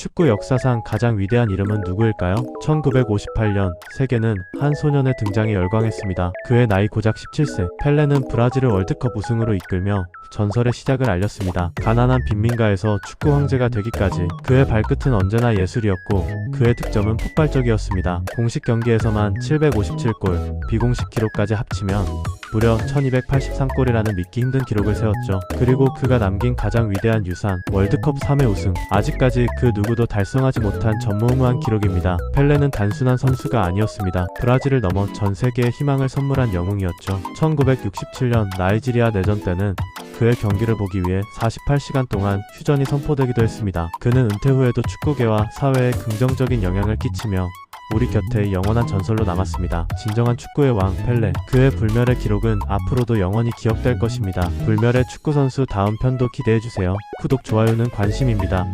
축구 역사상 가장 위대한 이름은 누구일까요? 1958년 세계는 한 소년의 등장에 열광했습니다. 그의 나이 고작 17세. 펠레는 브라질을 월드컵 우승으로 이끌며 전설의 시작을 알렸습니다. 가난한 빈민가에서 축구 황제가 되기까지 그의 발끝은 언제나 예술이었고 그의 득점은 폭발적이었습니다. 공식 경기에서만 757골, 비공식 기록까지 합치면 무려 1283골이라는 믿기 힘든 기록을 세웠죠. 그리고 그가 남긴 가장 위대한 유산, 월드컵 3회 우승. 아직까지 그 누구도 달성하지 못한 전무후무한 기록입니다. 펠레는 단순한 선수가 아니었습니다. 브라질을 넘어 전 세계에 희망을 선물한 영웅이었죠. 1967년 나이지리아 내전 때는 그의 경기를 보기 위해 48시간 동안 휴전이 선포되기도 했습니다. 그는 은퇴 후에도 축구계와 사회에 긍정적인 영향을 끼치며 우리 곁에 영원한 전설로 남았습니다. 진정한 축구의 왕 펠레. 그의 불멸의 기록은 앞으로도 영원히 기억될 것입니다. 불멸의 축구 선수 다음 편도 기대해 주세요. 구독 좋아요는 관심입니다.